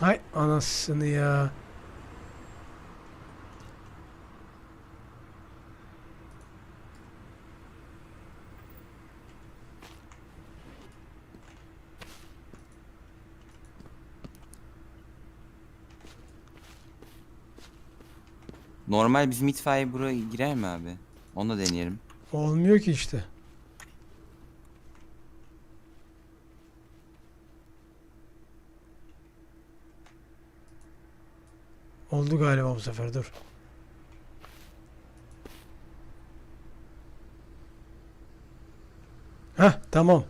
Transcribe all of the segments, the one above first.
Hay anasını ya. Normal bizim itfaiye buraya girer mi abi? Onu da deneyelim. Olmuyor ki işte. Oldu galiba bu sefer dur. Heh tamam.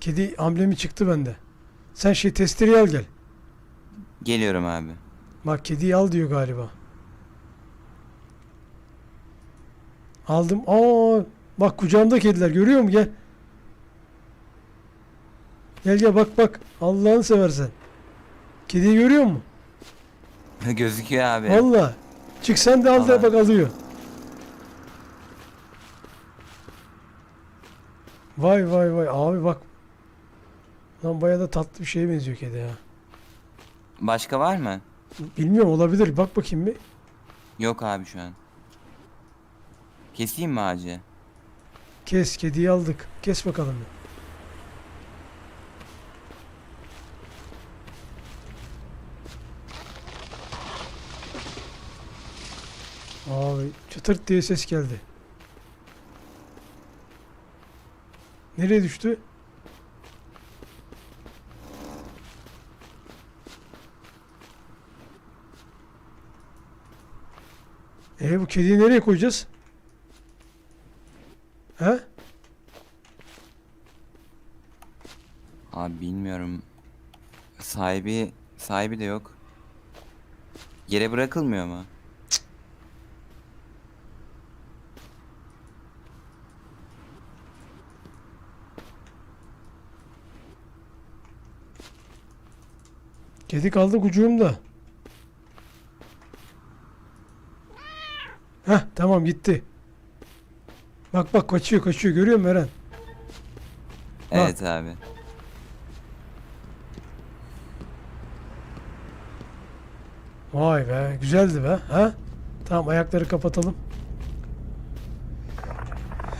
Kedi amblemi çıktı bende. Sen şey testereyi al gel. Geliyorum abi. Bak kediyi al diyor galiba. Aldım. Aa, bak kucağımda kediler görüyor musun? Gel. Gel gel bak bak. Allah'ını seversen. Kediyi görüyor musun? Gözüküyor abi. Valla. Çık sen de al da Vallahi. bak alıyor. Vay vay vay abi bak. Lan bayağı da tatlı bir şeye benziyor kedi ya. Başka var mı? Bilmiyorum olabilir. Bak bakayım bir. Yok abi şu an. Keseyim mi ağacı? Kes kediyi aldık. Kes bakalım. bir. Abi çıtırt diye ses geldi. Nereye düştü? E bu kediyi nereye koyacağız? He? Abi bilmiyorum. Sahibi sahibi de yok. Yere bırakılmıyor mu? Kedi kaldı kucuğumda. Heh tamam gitti. Bak bak kaçıyor kaçıyor görüyor musun Eren? Evet abi. Vay be güzeldi be. Ha? Tamam ayakları kapatalım.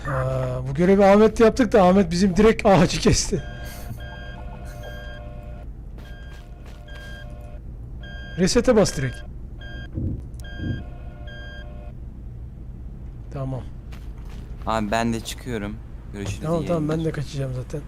Ha, bu görevi Ahmet yaptık da Ahmet bizim direkt ağacı kesti. Resete bas direkt. Tamam. Abi ben de çıkıyorum. Görüşürüz. Tamam iyi tamam ben de kaçacağım zaten.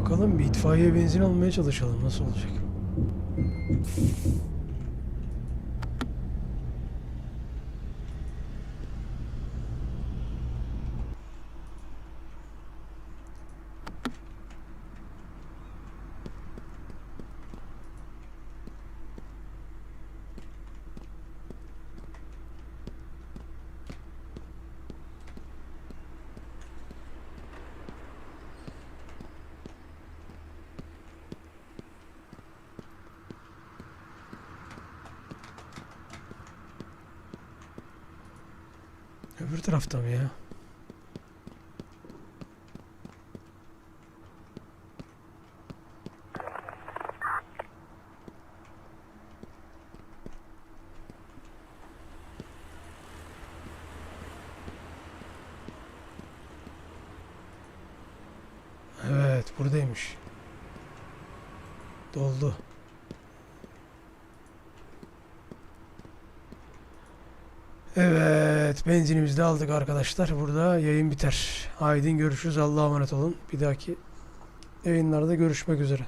Bakalım bir itfaiye benzin almaya çalışalım nasıl olacak. Öbür tarafta mı ya? Evet buradaymış. Doldu. Evet, benzinimizi de aldık arkadaşlar. Burada yayın biter. Haydi görüşürüz. Allah'a emanet olun. Bir dahaki yayınlarda görüşmek üzere.